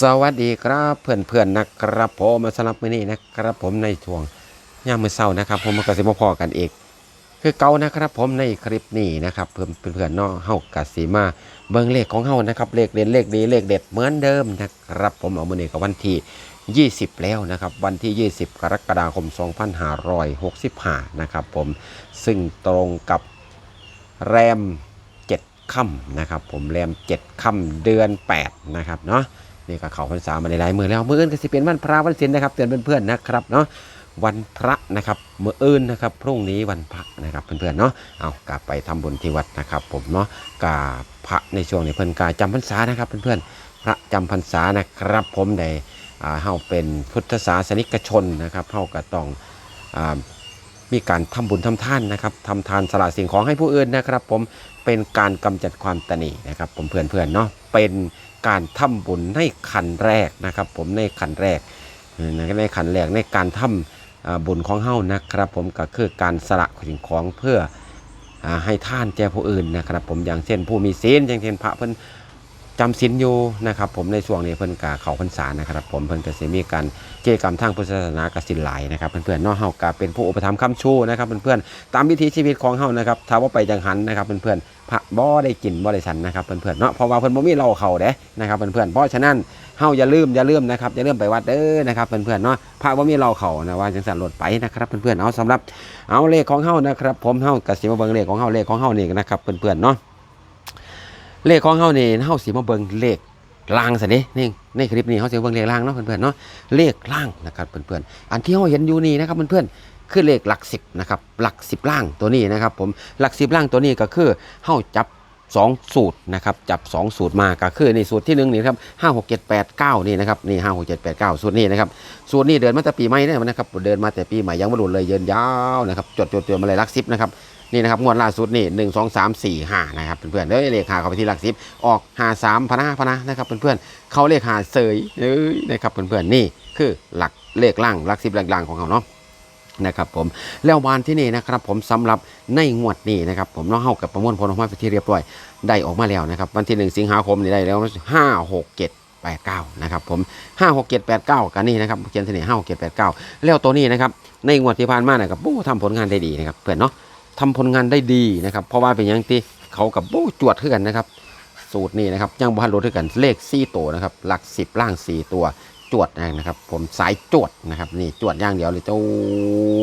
สวัสดีครับเพื่อนๆนะครับผมมาสำหรับมื้อนี้นะครับ ผมในช่วงยามมือเช้านะครับ ผมก็สิมาพอกันอีก คือเก่านะครับ ผมในคลิปนี้นะครับเพื่อนเพื่อนๆเนาะเฮากสิมาเบิ่งเลขของเฮานะครับเลขเด่นเลขดีเลขเด็ดเหมือนเดิมนะครับ ผมเอามื้อนี้ก็วันที่20 แล้วนะครับ วันที่ 20 กรกฎาคม 2565 นะครับ ผมซึ่งตรงกับแรม 7ค่ำนะครับ ผมแรม 7ค่ำเดือน 8 นะครับเนาะ นี่ก็เขาพรรษามาในหลายมือแล้วมืออื่นก็สิเป็นวันพระวันศีลนะครับเตือนเพื่อนๆนะครับเนาะวันพระนะครับมืออื่นนะครับพรุ่งนี้วันพระนะครับเพื่อนๆเนาะเอากลับไปทำบุญที่วัดนะครับ ผมเนาะกาพระในช่วงนี้เพื่อนกาจำพรรษานะครับเพื่อนๆพระจำพรรษานะครับ ผมในอ่าเฮาเป็นพุทธศาสนิกชนนะครับเฮาก็ต้องมีการทำบุญทำท่านนะครับทำทานสละสิ่งของให้ผู้อื่นนะครับ ผมเป็นการกำจัดความตนีนะครับผมเพื่อนๆเนาะเป็น การทำบุญในขันแรกนะครับ ผมในขันแรกในขันแรกในการทำอ่าบุญของเฮานะครับ ผมก็คือการสละสิ่งของเพื่ออให้ท่านแก่ผู้อื่นนะครับ ผมอย่างเช่นผู้มีศีลอย่างเช่นพระเพิ่น จำศีลอยู่นะครับผมในช่วงนี้เพิ่นกาเขาพรรษานะครับผมเพิ่นก็สิมีการกิจกรรมทางพุทธศาสนากสินหลายนะครับเพื่อนๆเนาะเฮาก็เป็นผู้อุปถัมภ์ค้ำชูนะครับเพื่อนๆตามวิถีชีวิตของเฮานะครับถ้าว่าไปจังหันนะครับเพื่อนๆพระบ่ได้กินบ่ได้ฉันนะครับเพื่อนๆเนาะเพราะว่าเพิ่นบ่มีเหล้าเข้าเด้นะครับเพื่อนๆเพราะฉะนั้นเฮาอย่าลืมอย่าลืมนะครับอย่าลืมไปวัดเด้อนะครับเพื่อนๆเนาะพระว่ามีเราเขานะว่าจังสันหลดไปนะครับเพื่อนๆเอาสำหรับเอาเลขของเฮานะครับผมเฮากสิมาเบิ่งเลขของเฮาเลขของเฮานี่นะครับเพื่อนๆเนาะ เลขของเฮานี่เฮาสิมาเบิ่งเลขล่างซะนี่นี่ในคลิปนี้เฮาสิเบิ่งเลขล่างเนาะเพื่อนๆเนาะเลขล่างนะครับเพื่อนๆอันที่เฮาเห็นอยู่นี่นะครับเพื่อนๆคือเลขหลักสิบนะครับหลักสิบล่างตัวนี้นะครับผมหลักสิบล่างตัวนี้ก็คือเฮาจับ สองสูตรนะครับจับ 2 สูตรมาก็คือในสูตรที่หนึ่งนี่ครับห้าหกเจ็ดแปดเก้านี่นะครับนี่ห้าหกเจ็ดแปดเก้าสูตรนี้นะครับสูตรนี้เดินมาแต่ปีใหม่เนี่ยนะครับเดินมาแต่ปีใหม่ยังไม่หลุดเลยเยินยาวนะครับจดจดจดมาเลยลักซิปนะครับนี่นะครับงวดล่าสุดนี่หนึ่งสองสามสี่ห้านะครับเพื่อนๆเด้ยเลขหาเข้าไปที่หลักซิปออกหาสามพนะพนะนะครับเพื่อนๆเขาเลขหาเสยเอ้ยนะครับเพื่อนๆนี่คือหลักเลขล่างหลักซิปหลักล่างของเขาเนาะ นะครับผมแล้ววันที่นี่นะครับผมสำหรับในงวดนี้นะครับผมน้องเฮากับประมวลผลออกมาเป็นที่เรียบร้อยได้ออกมาแล้วนะครับวันที่ 1 สิงหาคมนี่ได้แล้วห้าหกเจ็ดแปดเก้านะครับผมห้าหกเจ็ดแปดเก้ากันนี่นะครับเขียนเสน่ห์ห้าหกเจ็ดแปดเก้าแล้วตัวนี้นะครับในงวดที่ผ่านมานะครับบู้ทำผลงานได้ดีนะครับเพื่อนเนาะทำผลงานได้ดีนะครับเพราะว่าเป็นอย่างที่เขากับบู้จวดขึ้นกันนะครับสูตรนี้นะครับยังบ้านรถด้วยกันเลขสี่ตัวนะครับหลักสิบล่างสี่ตัว จวดนะครับ ผมสายจวดนะครับ นี่จวดอย่างเดียวเลยจ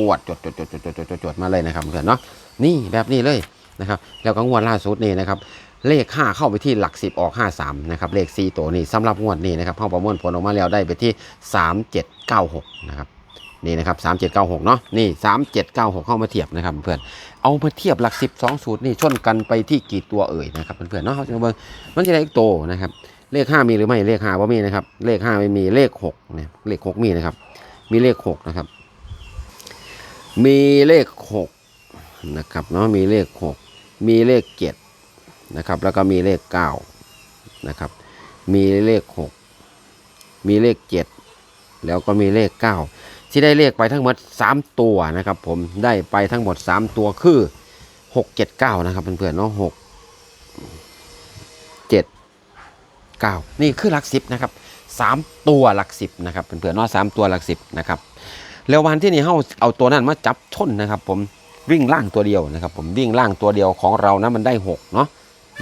วดจวดจวดจวดจวดจวดจวดจวดมาเลยนะครับเพื่อนเนาะนี่แบบนี้เลยนะครับ แล้วก็งวดล่าสุดนี่นะครับ เลข 5 เข้าไปที่หลัก 10 ออก 53 นะครับ เลข 4 ตัวนี้สำหรับงวดนี้นะครับเข้าประมวลผลออกมาแล้วได้ไปที่ 3796 นะครับนี่นะครับ3796 เนาะนี่ 3796 เข้ามาเทียบนะครับเพื่อนเอามาเทียบหลัก 10 2สูตรนี่ชนกันไปที่กี่ตัวเอ่ยนะครับเพื่อนๆเนาะเขาจะมาเบิ่งมันจะได้อีกโตวนะครับ เลขห้ามีหรือไม่เลขห้าว่ามีนะครับ เลขห้าไม่มีเลขหกเนี่ยเลขหกมีนะครับ มีเลขหกนะครับ มีเลขหกนะครับเนาะมีเลขหกมีเลขเจ็ดนะครับ แล้วก็มีเลขเก้านะครับ มีเลขหกมีเลขเจ็ดแล้วก็มีเลขเก้าที่ได้เลขไปทั้งหมดสามตัวนะครับ ผมได้ไปทั้งหมดสามตัวคือหกเจ็ดเก้านะครับเพื่อนๆเนาะหก 9 นี่คือหลักสิบนะครับสามตัวหลักสิบนะครับเพื่อนๆเนาะสามตัวหลักสิบนะครับแล้ววันที่นี่เขาเอาตัวนั้นมาจับชนนะครับ ผมวิ่งล่างตัวเดียวนะครับ ผมวิ่งล่างตัวเดียวของเรานะมันได้6เนาะ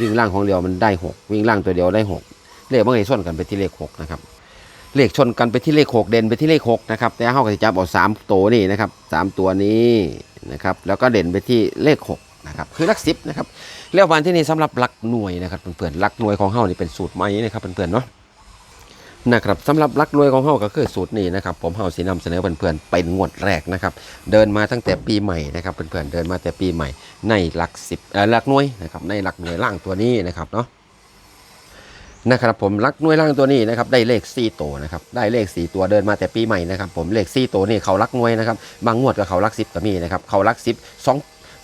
วิ่งล่างของเดียวมันได้ 6 วิ่งล่างตัวเดียวได้ 6 เลขมันก็ชนกันไปที่เลข6นะครับเลขชนกันไปที่เลข 6 เด่นไปที่เลข6นะครับแต่เขาก็จะจับเอา3ตัวนี่นะครับ3ตัวนี้นะครับแล้วก็เด่นไปที่เลข 6 นะครับคือลักสิบนะครับแล้ววันที่นี่สำหรับหลักหน่วยนะครับเพื่อนๆลักหน่วยของเฮานี่เป็นสูตรใหม่นะครับเพื่อนๆเนาะนะครับสำหรับลักหน่วยของเฮาก็คือสูตรนี้นะครับผมเฮาสีนำเสนอเพื่อนๆเป็นงวดแรกนะครับเดินมาตั้งแต่ปีใหม่นะครับเพื่อนๆเดินมาแต่ปีใหม่ในหลักสิบเอ่อหลักหน่วยนะครับในหลักหน่วยล่างตัวนี้นะครับเนาะนะครับผมลักหน่วยล่างตัวนี้นะครับได้เลข4ตัวนะครับได้เลข 4 ตัวเดินมาแต่ปีใหม่นะครับผมเลข4ตัวนี่เขาลักหน่วยนะครับบางงวดก็เขาลักสิบก็มีนะครับเขาลักสิบสอง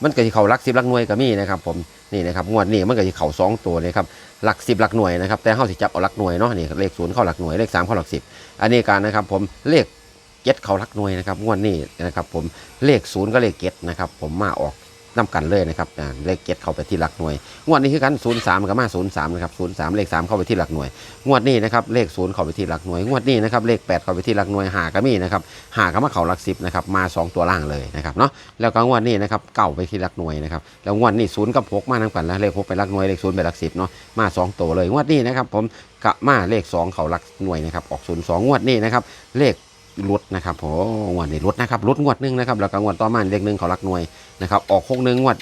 มันก็ที่เขาหลักสิบหลักหน่วยก็มีนะครับผมนี่นะครับงวดนี้มันก็ที่เขาสองตัวนะครับหลักสิบหลักหน่วยนะครับแต่เฮาสิจับเอาหลักหน่วยเนาะนี่เลขศูนย์เข้าหลักหน่วยเลขสามเข้าหลักสิบอันนี้การนะครับผมเลขเจ็ดเข้าหลักหน่วยนะครับงวดนี้นะครับผมเลขศูนย์ก็เลขเจ็ดนะครับผมมาออก นํกันเลยนะครับเลขเจ็ดเข้าไปที่หลักหน่วย งวดนี้คือกันศูนย์สามกับมาศูนย์สามนะครับศูนย์สามเลขสามเข้าไปที่หลักหน่วย งวดนี้นะครับเลขศูนย์เข้าไปที่หลักหน่วย งวดนี้นะครับเลขแปดเข้าไปที่หลักหน่วยหาก็มีนะครับหาก็มาเข้าหลักสิบนะครับมาสองตัวล่างเลยนะครับเนาะ แล้วก็งวดนี้นะครับเก่าไปที่หลักหน่วยนะครับ แล้วงวดนี้ศูนย์กับหกมาทั้งกันแล้วเลขหกไปหลักหน่วยเลขศูนย์ไปหลักสิบเนาะมาสองตัวเลย งวดนี้นะครับผมกะมาเลขสองเข่าหลักหน่วยนะครับออกศูนย์สองงวดนี้นะครับเลข ลดนะครับโอ้งวดนี้ลดนะครับลดงวดหนึงนะครับแล้วก็งวดต่อมาเลขหนึ่งเขาลักหน่วยนะครับออกหกหนึ่งงวด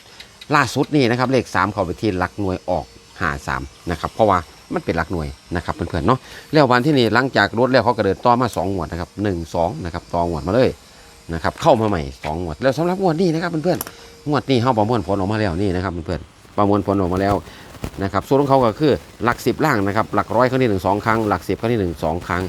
ล่าสุดนี่นะครับเลข3เข้าไปที่ลักหน่วยออกหาสามนะครับเพราะว่ามันเป็นหลักหน่วยนะครับเพื่อนๆเนาะแล้ววันที่นี่หลังจากรถแล้วเขาก็เดินต่อมา2งวดนะครับหนึ่งสองนะครับต่องวดมาเลยนะครับเข้ามาใหม่2งวดแล้วสำหรับงวดนี้นะครับเพื่อนๆงวดนี้เขาประมวลผลออกมาแล้วนี่นะครับเพื่อนๆประมวลผลออกมาแล้วนะครับส่วนของเขาก็คือหลักสิบล่างนะครับหลักร้อยครั้งที่หนึ่งสองครั้งหลักสิบครั้งที่หนึ่งสองครั้ง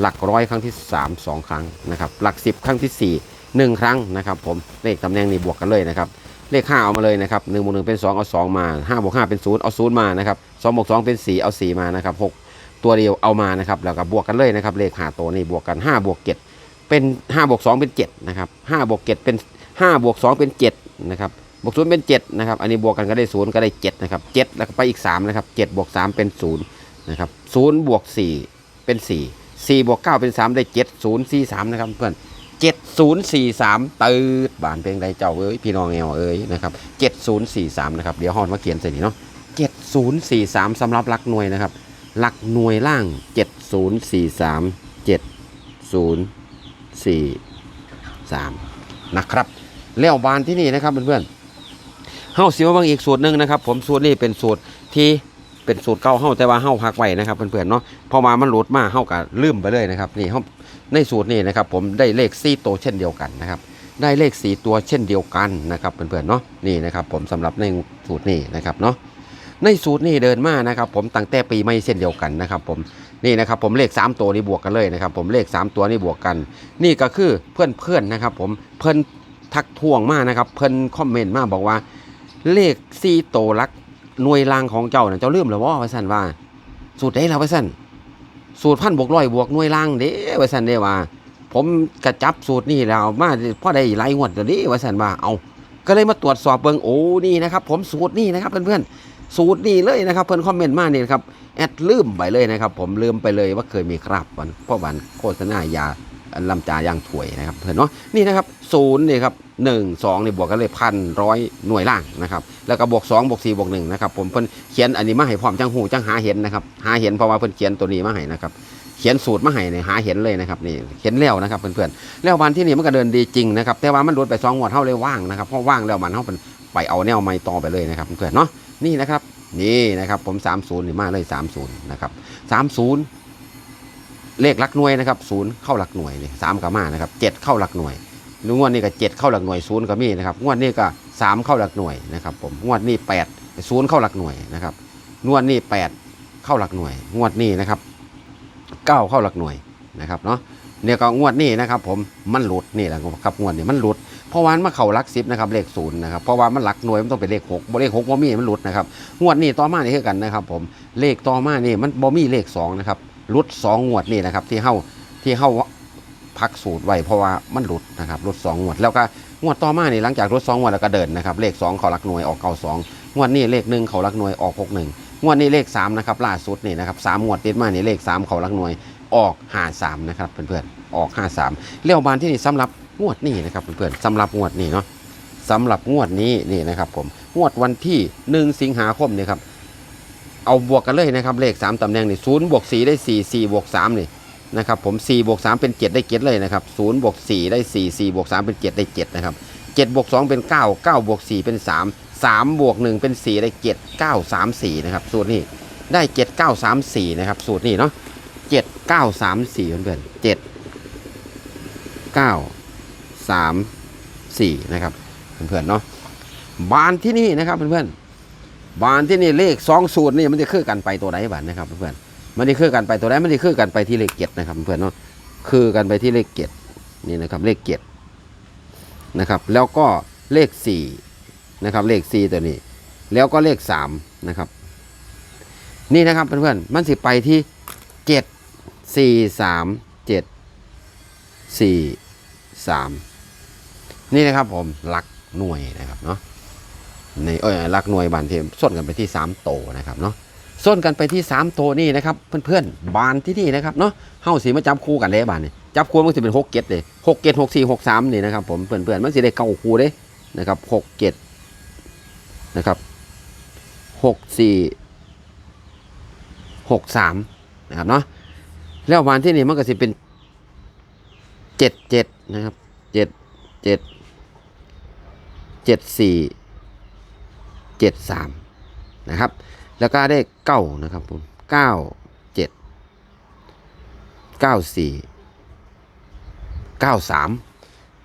หลักร้อยครั้งที่สามสองครั้งนะครับหลักสิบครั้งที่สี่หนึ่งครั้งนะครับผมเลขตำแหน่งนี้บวกกันเลยนะครับเลข5เอามาเลยนะครับหนึ่งบวกหนึ่งเป็น 2 เอา 2 มา5บวก5เป็น 0 เอา 0 มานะครับ2บวก2เป็น 4 เอา 4 มานะครับ6ตัวเดียวเอามานะครับแล้วก็บวกกันเลยนะครับเลข5ตัวนี้บวกกัน5บวก7เป็น5บวก2เป็น7นะครับ5บวก7เป็น5บวก2เป็น7นะครับบวก0เป็น7นะครับ อันนี้บวกกันก็ได้0ก็ได้7นะครับ7แล้วก็ไปอีก3นะครับ7บวก3เป็น0นะครับ0บวก4เป็น4 4บวก9เป็น3ได้7 0 4 3นย์สี่สามนะครับเพื่อน7043ตืดบานเพลงใดเจ้าเอ้ยพี่น้องแอวเอ้ยนะครับ7043นย์สี่สามนะครับเดี๋ยวฮอนมาเขียนใส่นี่เนาะ7043สำหรับหลักหน่วยนะครับหลักหน่วยล่าง7043 7043นย์สี่สามนะครับแล้วบานที่นี่นะครับเพื่อนๆเฮาเสิมาบางอีกสูตรหนึ่งนะครับ ผมสูตรนี้เป็นสูตรที่ เป็นสูตรเก่าเฮาแต่ว่าเฮาพักไว้นะครับเพื่อนๆเนาะพอมามันหลุดมาเฮาก็ลืมไปเลยนะครับนี่เฮาในสูตรนี้นะครับผมได้เลข4ตัวเช่นเดียวกันนะครับได้เลข 4 ตัวเช่นเดียวกันนะครับเพื่อนๆเนาะนี่นะครับผมสำหรับในสูตรนี้นะครับเนาะในสูตรนี้เดินมานะครับผมตั้งแต่ปีไม่เช่นเดียวกันนะครับผมนี่นะครับผมเลข 3 ตัวนี้บวกกันเลยนะครับผมเลข 3 ตัวนี้บวกกัน นี่ก็คือเพื่อนๆนะครับผมเพื่อนทักทวงมานะครับเพื่อนคอมเมนต์มาบอกว่าเลข4ตัวลัก หน่วยรางของเจ้าเนี่ยเจ้าลืมหรือว่าว่าสั่นว่า สูตรได้แล้วว่าสั่นสูตรพันบวกร้อยบวกหน่วยล่างเด้ว่าสันเด้ว่า ผมกระจับสูตรนี่แล้วมาพ่อได้หลายงวดแล้วเด้ว่าสันว่าเอาก็เลยมาตรวจสอบเบิ่งโอ้นี่นะครับ ผมสูตรนี่นะครับเพื่อนๆสูตรนี่เลยนะครับเพื่อนคอมเมนต์มาเนี่นะครับแอดลืมไปเลยนะครับ ผมลืมไปเลยว่าเคยมีครับวันเพราะวันโฆษณายาลำจายางถวยนะครับเพื่อนเนาะนี่นะครับศูนย์นี่ครับหนึ่งสองนี่บวกกันเลยพันร้อยหน่วยล่างนะครับ แล้วก็บวกสองบวกสี่บวกหนึ่งนะครับผมเพิ่นเขียนอันนี้มาให้พร้อมจังหูจังหาเห็นนะครับหาเห็นเพราะว่าเพิ่นเขียนตัวนี้มาให้นะครับเขียนสูตรมาให้เนี่ยหาเห็นเลยนะครับนี่เห็นแล้วนะครับเพื่อนๆแล้ววันที่นี่มันก็เดินดีจริงนะครับแต่ว่ามันลดไปสองงวดเท่าเลยว่างนะครับเพราะว่างแล้วมันเท่าเป็นไปเอาแนวไม้ต่อไปเลยนะครับเพื่อนๆเนาะนี่นะครับนี่นะครับผม 30นี่มาเลย 30นะครับ30 เลขหลักหน่วยนะครับศูนย์เข้าหลักหน่วยนี่สามกับมานะครับเจ็ดเข้าหลักหน่วยงวดนี้ก็เจ็ดเข้าหลักหน่วยศูนย์ก็มีนะครับงวดนี้ก็ สามเข้าหลักหน่วยนะครับผมงวดนี้แปดศูนย์เข้าหลักหน่วยนะครับงวดนี้แปดเข้าหลักหน่วย งวดนี้นะครับเก้าเข้าหลักหน่วยนะครับเนาะเนี่ยก็งวดนี้นะครับผมมันหลุดนี่แหละครับงวดนี้มันหลุดเพราะว่ามันมาเข้าหลักสิบนะครับเลขศูนย์นะครับเพราะว่ามันหลักหน่วยมันต้องเป็นเลขหกบ่เลขหกบ่มีมันหลุดนะครับงวดนี้ต่อมานี่คือกันนะครับผมเลขต่อมานี่มันบ่มีเลขสองนะครับหลุดสองงวดนี่นะครับที่เข้าที่เข้าพักสูตรไว้เพราะว่ามันหลุดนะครับหลุดสองงวดแล้วก็ งวดต่อมานี่หลังจากหลุดสองงวดแล้วก็เดินนะครับเลขสองเขาลักหน่วยออกเก้าสองงวดนี้เลขหนึ่งเขาลักหน่วยออกหกหนึ่งงวดนี้เลข3นะครับล่าสุดนี่นะครับสามงวดติดมานี่เลข 3 เขาลักหน่วยออก5 3นะครับเพื่อนๆออก 5 3เลี้ยวบานที่นี่สำหรับงวดนี้นะครับเพื่อนๆสำหรับงวดนี้เนาะสำหรับงวดนี้นี่นะครับผมงวดวันที่ 1 สิงหาคมนี่ครับเอาบวกกันเลยนะครับเลข 3ตำแหน่งนี่ศูนย์บวก4ได้ 4 4บวก3นี่ นะครับผม4บวก3เป็น 7 ได้ 7 เลยนะครับศูนย์บวก4ได้ 4 4บวก3เป็น 7 ได้ 7 นะครับ7บวก2เป็น 9 9บวก4เป็น 3 3บวก1เป็น 4 ได้ 7 9 3 4 นะครับ สูตรนี้ได้ 7 9 3 4 นะครับ สูตรนี้เนาะ7 9 3 4เพื่อนๆ7 9 3 4 นะครับเพื่อนๆเนาะบานที่นี่นะครับเพื่อนๆบานที่นี่เลขสองสูตรนี่มันจะคือกันไปตัวไหนบ้านนะครับเพื่อนๆ มันจะคือกันไปตัวไหนมันจะคือกันไปที่เลขเจ็ดนะครับเพื่อนเนาะคือกันไปที่เลขเจ็ดนี่นะครับเลขเจ็ดนะครับ แล้วก็เลขสี่นะครับเลข4ตัวนี้ แล้วก็เลข3นะครับ นี่นะครับเพื่อนๆมันสิไปที่7 4 3 7 4 3นี่นะครับผมหลักหน่วยนะครับเนาะในเอ้ยหลักหน่วยบานที่ส้นกันไปที่สามโตนะครับเนาะ ส้นกันไปที่สามโตนี่นะครับเพื่อนๆบานที่นี่นะครับเนาะเฮาสีมาจับคู่กันเลยบานนี่จับคู่มันจะเป็นหกเกตเลยหกเกตหกสี่หกสามนี่นะครับผมเพื่อนๆมันจะได้เก้าคู่เด้นะครับหกเกตนะครับหกสี่หกสามนะครับเนาะแล้วบานที่นี่มันก็จะเป็นเจ็ดเจ็ดนะครับเจ็ดเจ็ดเจ็ดสี่เจ็ดสามนะครับ แล้วก็ได้เก้านะครับผมเก้าเจ็ดเก้าสี่เก้าสาม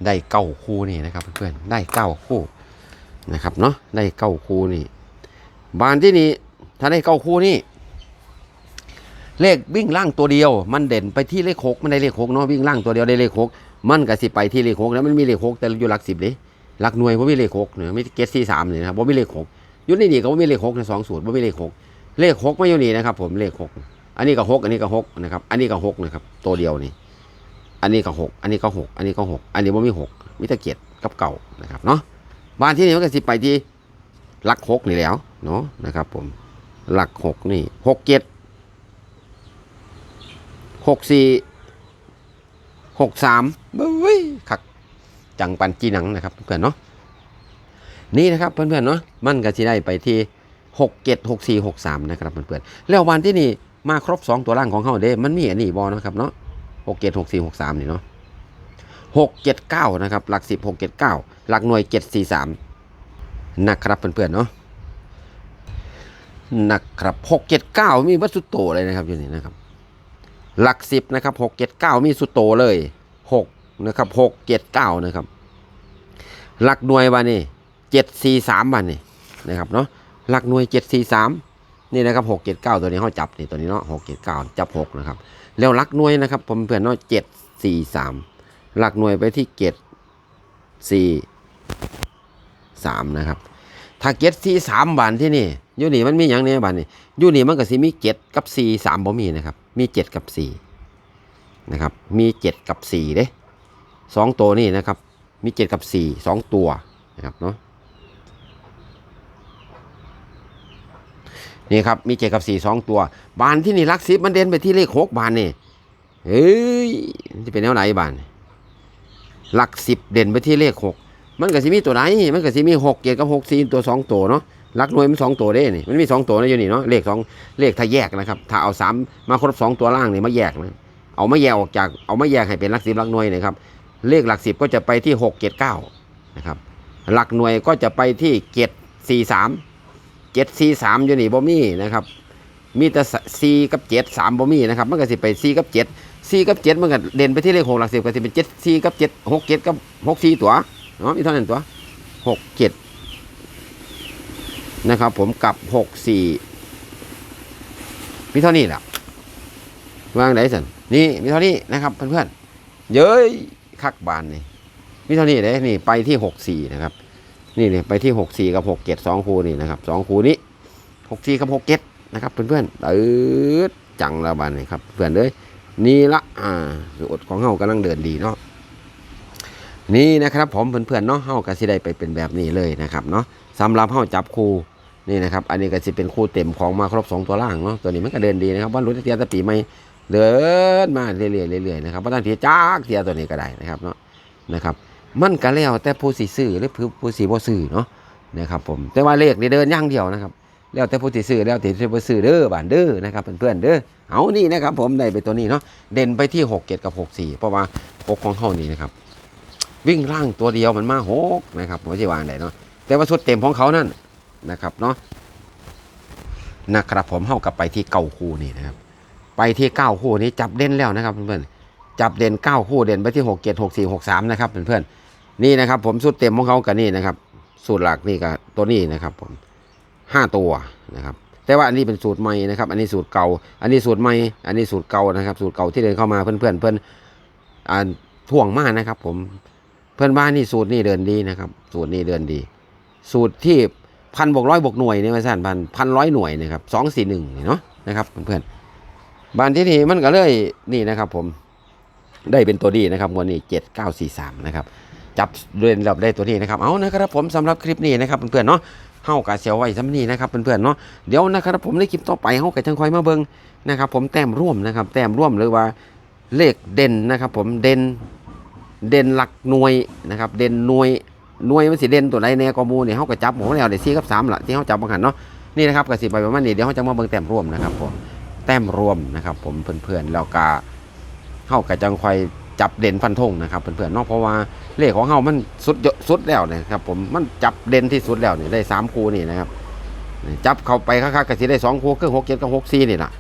ได้เก้าคู่นี่นะครับเพื่อนๆได้เก้าคู่นะครับเนาะได้เก้าคู่นี่บานที่นี่ถ้าได้เก้าคู่นี่เลขวิ่งล่างตัวเดียว มันเด่นไปที่เลขหกมันได้เลขหกเนาะวิ่งล่างตัวเดียวได้เลขหกมันก็สิไปที่เลขหกแล้วมันมีเลขหกแต่อยู่หลักสิบเลยหลักหน่วยว่ามีเลขหกเนี่ยไม่เกตสี่สามเลยนะครับว่ามีเลขหก ยู่ในนี่ก็บ่มีเลขหกในสองสูตรบ่มีเลขหกเลขหกไม่อยู่นี่นะครับ ผมเลขหกอันนี้ก็หกอันนี้ก็หกนะครับ อันนี้ก็หกนะครับ ตัวเดียวนี่ อันนี้ก็หกอันนี้ก็หกอันนี้ก็หกอันนี้บ่มีหกมีแต่เกียรติกับเก่านะครับเนาะบ้านที่นี่มันก็สิไปที่หลักหกนี่แล้วเนาะนะครับ ผมหลักหกนี่หกเกียรติหกสี่หกสามเบ้ยคักจังปันจีหนังนะครับเพื่อนเนาะ นี่นะครับเพื่อนๆเนาะมันก็จะได้ไปที่หกเจ็ดหกสี่หกสามนะครับเพื่อนๆแล้ววันที่นี่มาครบสองตัวล่างของเขาเด้ มันมีอันนี้บอนะครับเนาะหกเจ็ดหกสี่หกสามนี่เนาะหกเจ็ดเก้านะครับหลักสิบหกเจ็ดเก้าหลักหน่วยเจ็ดสี่สามนะครับเพื่อนๆเนาะนะครับหกเจ็ดเก้ามีวัตสุโตเลยนะครับอยู่นี่นะครับหลักสิบนะครับหกเจ็ดเก้ามีสุโตเลยหกนะครับหกเจ็ดเก้านะครับหลักหน่วยวันนี้ เจ็ดสี่สามบันนี่นะครับเนาะหลักหน่วยเจ็ดสี่สามนี่นะครับหกเจ็ดเก้าตัวนี้เขาจับนี่ตัวนี้เนาะหกเจ็ดเก้าจับหกนะครับ แล้วหลักหน่วยนะครับผมเพื่อนเนาะเจ็ดสี่สามหลักหน่วยไปที่เจ็ดสี่สามนะครับ ถ้าเจ็ดสี่สามบานที่นี่อยูนี่มันมีอย่างนี้บานนี่อยูนี่มันก็สิมีเจ็ดกับสี่สามบ่มีนะครับ มีเจ็ดกับสี่นะครับ มีเจ็ดกับสี่เด้สองตัวนี่นะครับ มีเจ็ดกับสี่สองตัวนะครับเนาะ นี่ครับมีเจ็ดกับสี่สองตัว บานที่นี่ลักซิบมันเด่นไปที่เลขหกบานนี่เฮ้ยนจะเป็นแนวไหนบานหลักสิบเด่นไปที่เลขหกมันก็สิมีตัวไหนมันก็สิมีหกเจ็ดกับหกสี่ตัวสองตัวเนาะลักหน่วยมันสองตัวเด้นี่มันมีสองตัวนะอยู่นี่เนาะเลขสองเลขถ้าแยกนะครับ ถ้าเอาสามมาครบสองตัวล่างนี่มาแยกนะเอามาแยกออกจากเอามาแยกให้เป็นลักสิบลักหน่วยนะครับ เลขหลักสิบก็จะไปที่หกเจ็ดเก้านะครับ หลักหน่วยก็จะไปที่เจ็ดสี่สาม เจ็ดสี่สามอยู่นี่บ่มีนะครับ มีแต่สี่กับเจ็ดสามบ่มีนะครับมันก็สิไปสี่กับเจ็ดสี่กับเจ็ดมันก็เด่นไปที่เลขหกหลักสิบก็สิเป็นเจ็ดสี่กับเจ็ดหกเจ็ดกับหกสี่ตัวเนาะมีเท่านั้นตัวหกเจ็ดนะครับผมกับหกสี่มีเท่านี้แหละวางไหนสันนี่มีเท่านี้นะครับเพื่อนๆเย้ยคักบานนี่มีเท่านี้เลยนี่ไปที่หกสี่นะครับ นี่เนี่ยไปที่หกสี่กับหกเจ็ดสองคูนี่นะครับสองคูนี้หกสี่กับหกเจ็ดนะครับเพื่อนๆเออจังละบานนี่ครับเพื่อนเลยนี่ละอ่าสูตรของเฮากำลังเดินดีเนาะนี่นะครับผมเพื่อนๆเนาะเฮาก็สิได้ไปเป็นแบบนี้เลยนะครับเนาะสำหรับเฮาจับคูนี่นะครับอันนี้ก็สิเป็นคู่เต็มของมาครบสองตัวล่างเนาะตัวนี้มันก็เดินดีนะครับว่ารู้เทียตะปีไม่เดินมาเรื่อยๆเรื่อยๆนะครับเพราะตั้งทีจ้าเทียตัวนี้ก็ได้นะครับเนาะนะครับ มันก็แล้วแต่ผู้สิซื้อหรือผู้ผู้สิบ่ซื้อเนาะนะครับผมแต่ว่าเลขเดินย่างเดียวนะครับแล้วแต่ผู้สิซื้อแล้วแต่ผู้บ่ซื้อเด้อบานเด้อนะครับเพื่อนๆเด้อเอานี่นะครับ ผมได้ไปตัวนี้เนาะเด่นไปที่6 7กับ6 4เพราะว่าหกของเฮานี่นะครับ วิ่งล่างตัวเดียวมันมาหกนะครับผมสิวางได้เนาะแต่ว่าชุดเต็มของเขานั่นนะครับเนาะนะครับผมเฮากลับไปที่เก้าคู่นี่นะครับ ไปที่เก้าคู่นี้จับเด่นแล้วนะครับเพื่อนๆจับเด่นเก้าคู่เด่นไปที่หกเจ็ดหกสี่หกสามนะครับเพื่อนๆ นี่นะครับ ผมสูตรเต็มของเขากับนี่นะครับ สูตรหลักนี่กับตัวนี้นะครับ ผมห้าตัวนะครับ แต่ว่าอันนี้เป็นสูตรใหม่นะครับ อันนี้สูตรเก่า อันนี้สูตรใหม่ อันนี้สูตรเก่านะครับ สูตรเก่าที่เดินเข้ามาเพื่อนเพื่อนเพื่อนอ่าท่วงมากนะครับ ผมเพื่อนบ้านนี่สูตรนี่เดินดีนะครับ สูตรนี่เดินดี สูตรที่พันบวกร้อยบวกหน่วยนี่มาสั่นพันพันร้อยหน่วยนะครับสองสี่หนึ่งเนาะนะครับเพื่อนๆบ้านที่นี่มันก็เลยนี่นะครับ ผมได้เป็นตัวดีนะครับวันนี้เจ็ดเก้าสี่สามนะครับ จับเรียนเราได้ตัวนี้นะครับเอานะครับผมสำหรับคลิปนี้นะครับเพื่อนๆเนาะเฮากะเสียวไว้ซ้ำนี้นะครับเพื่อนๆเนาะเดี๋ยวนะครับผมในคลิปต่อไปเฮาก็จังคอยมาเบิงนะครับผมแต้มร่วมนะครับ แต้มร่วมหรือว่าเลขเด่นนะครับผมเด่นเด่นหลักหน่วยนะครับเด่นหน่วยหน่วยมันสิเด่นตัวใดแน่กว่าหมู่นี่ยเฮาก็จับหมูแล้วได้4กับ3ละที่เฮาจับบางหันเนาะนี่นะครับก็สิไปประมาณนี้เดี๋ยวเฮาจะมาเบิ่งแต้มร่วมนะครับผมแต้มรวมนะครับผมเพื่อนๆแล้วก็เฮาก็จังคอย จับเด่นฟันธงนะครับเพื่อนๆเนาะเพราะว่าเลขของเฮามันสุดยอดสุดแล้วนะครับผมมันจับเด่นที่สุดแล้วเนี่ยได้สามคู่นี่นะครับจับเข้าไปค่าๆก็สิได้สองคู่คือหกเจ็ดกับหกสี่นี่แหละ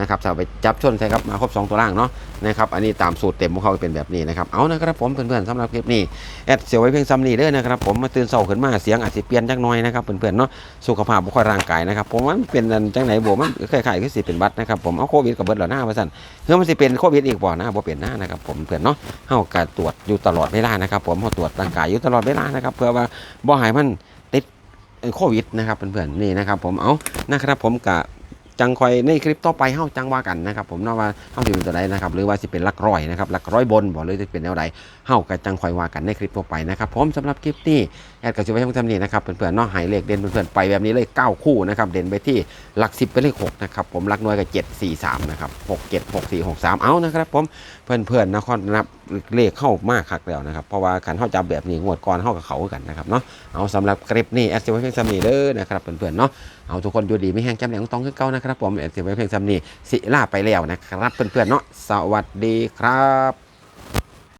นะครับถ้าไปจับชนใส่ครับมาครบสองตัวล่างเนาะนะครับอันนี้ตามสูตรเต็มของเขาเป็นแบบนี้นะครับเอานะครับผมเพื่อนๆสำหรับคลิปนี้แอดเสียวไว้เพียงซ้ำนี้เด้อนะครับผมมาตื่นเช้าขึ้นมาเสียงอาจจะเปลี่ยนจักหน่อยนะครับเพื่อนๆเนาะสุขภาพบุคลร่างกายนะครับผมวันเป็นจังไหนบ่มันคล้ายๆคือสิเป็นบัดนะครับผมเอาโควิดกับเบิดแล้วหน้าว่าซั่นเฮ้ยมันสิเป็นโควิดอีกบ่หนะบ่เป็นหน้านะครับผมเพื่อนเนาะเฮาก็ตรวจอยู่ตลอดเวลานะครับผมเฮาตรวจร่างกายอยู่ตลอดเวลานะครับเพื่อว่าบ่ให้มันติดโควิดนะครับเพื่อนๆนี่นะครับผมเอานะครับผมกะ จังคอยในคลิปต่อไปเฮาจังว่ากันนะครับผมเนาะว่าเฮาสิเป็นตัวใดนะครับหรือว่าสิเป็นหลักร้อยนะครับหลักร้อยบนบ่หรือสิเป็นแนวใดเฮาก็จังคอยว่ากันในคลิปต่อไปนะครับผมสำหรับคลิปนี้แอดก็สิไว้ทำนี้นะครับเพื่อนๆเนาะให้เลขเด่นเพื่อนๆไปแบบนี้เลยเก้าคู่นะครับเด่นไปที่หลัก10เป็นเลข6นะครับผมหลักหน่วยก็7 4 3นะครับ6 7 6 4 6 3เอานะครับผม เพื่อนๆนครนับเลขเข้ามากคักแล้วนะครับ เพราะว่าการเข้าจับแบบนี้งวดก่อนเข้ากับเขากันนะครับเนาะเอาสำหรับคลิปนี้แอสเซไว้เพียงสำนีเด้อนะครับเพื่อนๆเนาะเอาทุกคนอยู่ดีไม่แห้งจำแหลงต้องขึ้นเก้านะครับผมแอสเซไว้เพียงสำนีสิล่าไปแล้วนะครับเพื่อนๆเนาะสวัสดีครับ